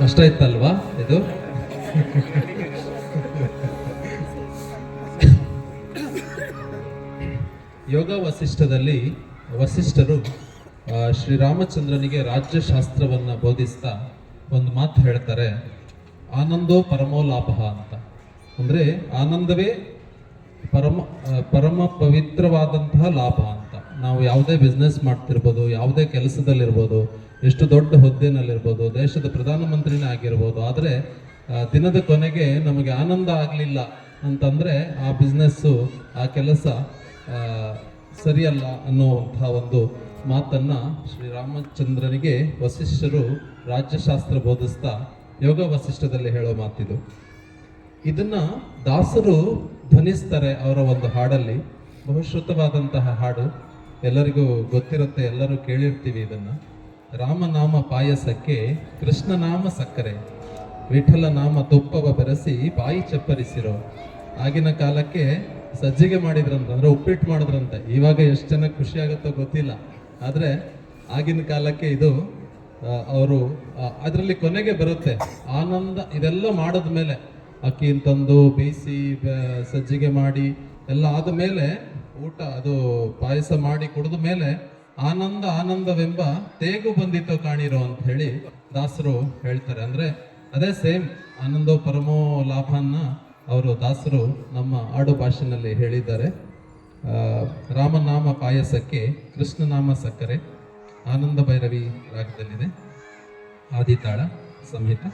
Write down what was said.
ಕಷ್ಟ ಇತ್ತಲ್ವಾ ಇದು? ಯೋಗ ವಸಿಷ್ಠದಲ್ಲಿ ವಸಿಷ್ಠರು ಶ್ರೀರಾಮಚಂದ್ರನಿಗೆ ರಾಜ್ಯಶಾಸ್ತ್ರವನ್ನು ಬೋಧಿಸ್ತಾ ಒಂದು ಮಾತು ಹೇಳ್ತಾರೆ, ಆನಂದೋ ಪರಮೋ ಲಾಭ ಅಂತ. ಅಂದರೆ ಆನಂದವೇ ಪರಮ ಪರಮ ಪವಿತ್ರವಾದಂತಹ ಲಾಭ ಅಂತ. ನಾವು ಯಾವುದೇ ಬಿಸ್ನೆಸ್ ಮಾಡ್ತಿರ್ಬೋದು, ಯಾವುದೇ ಕೆಲಸದಲ್ಲಿರ್ಬೋದು, ಎಷ್ಟು ದೊಡ್ಡ ಹುದ್ದೆನಲ್ಲಿರ್ಬೋದು, ದೇಶದ ಪ್ರಧಾನಮಂತ್ರಿನೇ ಆಗಿರ್ಬೋದು, ಆದರೆ ದಿನದ ಕೊನೆಗೆ ನಮಗೆ ಆನಂದ ಆಗಲಿಲ್ಲ ಅಂತಂದರೆ ಆ ಬಿಸ್ನೆಸ್ಸು ಆ ಕೆಲಸ ಸರಿಯಲ್ಲ ಅನ್ನುವಂತಹ ಒಂದು ಮಾತನ್ನು ಶ್ರೀರಾಮಚಂದ್ರನಿಗೆ ವಸಿಷ್ಠರು ರಾಜ್ಯಶಾಸ್ತ್ರ ಬೋಧಿಸ್ತಾ ಯೋಗ ವಸಿಷ್ಠದಲ್ಲಿ ಹೇಳೋ ಮಾತಿದು. ಇದನ್ನ ದಾಸರು ಧ್ವನಿಸ್ತಾರೆ ಅವರ ಒಂದು ಹಾಡಲ್ಲಿ, ಬಹುಶ್ರುತವಾದಂತಹ ಹಾಡು. ಎಲ್ಲರಿಗೂ ಗೊತ್ತಿರುತ್ತೆ, ಎಲ್ಲರೂ ಕೇಳಿರ್ತೀವಿ ಇದನ್ನು. ರಾಮನಾಮ ಪಾಯಸಕ್ಕೆ ಕೃಷ್ಣನಾಮ ಸಕ್ಕರೆ ವಿಠಲ ನಾಮ ತುಪ್ಪವ ಬೆರೆಸಿ ಬಾಯಿ ಚಪ್ಪರಿಸಿರೋ. ಆಗಿನ ಕಾಲಕ್ಕೆ ಸಜ್ಜಿಗೆ ಮಾಡಿದ್ರಂತ, ಅಂದರೆ ಉಪ್ಪಿಟ್ಟು ಮಾಡಿದ್ರಂತೆ. ಇವಾಗ ಎಷ್ಟು ಜನ ಖುಷಿ ಆಗುತ್ತೋ ಗೊತ್ತಿಲ್ಲ. ಆದರೆ ಆಗಿನ ಕಾಲಕ್ಕೆ ಇದು ಅವರು ಅದರಲ್ಲಿ ಕೊನೆಗೆ ಬರುತ್ತೆ. ಆನಂದ, ಇದೆಲ್ಲ ಮಾಡಿದ ಮೇಲೆ ಅಕ್ಕಿ ತಂದು ಬೇಯಿಸಿ ಸಜ್ಜಿಗೆ ಮಾಡಿ, ಎಲ್ಲ ಆದ ಮೇಲೆ ಊಟ ಅದು ಪಾಯಸ ಮಾಡಿ ಕುಡಿದ ಮೇಲೆ ಆನಂದ ಆನಂದವೆಂಬ ತೇಗು ಬಂದಿತ್ತು ಕಾಣಿರೋ ಅಂತ ಹೇಳಿ ದಾಸರು ಹೇಳ್ತಾರೆ. ಅಂದ್ರೆ ಅದೇ ಸೇಮ್ ಆನಂದೋ ಪರಮೋ ಲಾಭನ್ನ ಅವರು ದಾಸರು ನಮ್ಮ ಆಡು ಭಾಷೆನಲ್ಲಿ ಹೇಳಿದ್ದಾರೆ. ರಾಮನಾಮ ಪಾಯಸಕ್ಕೆ ಕೃಷ್ಣನಾಮ ಸಕ್ಕರೆ, ಆನಂದ ಭೈರವಿ ರಾಗದಲ್ಲಿದೆ. ಆದಿತಾಳ ಸಂಹಿತ.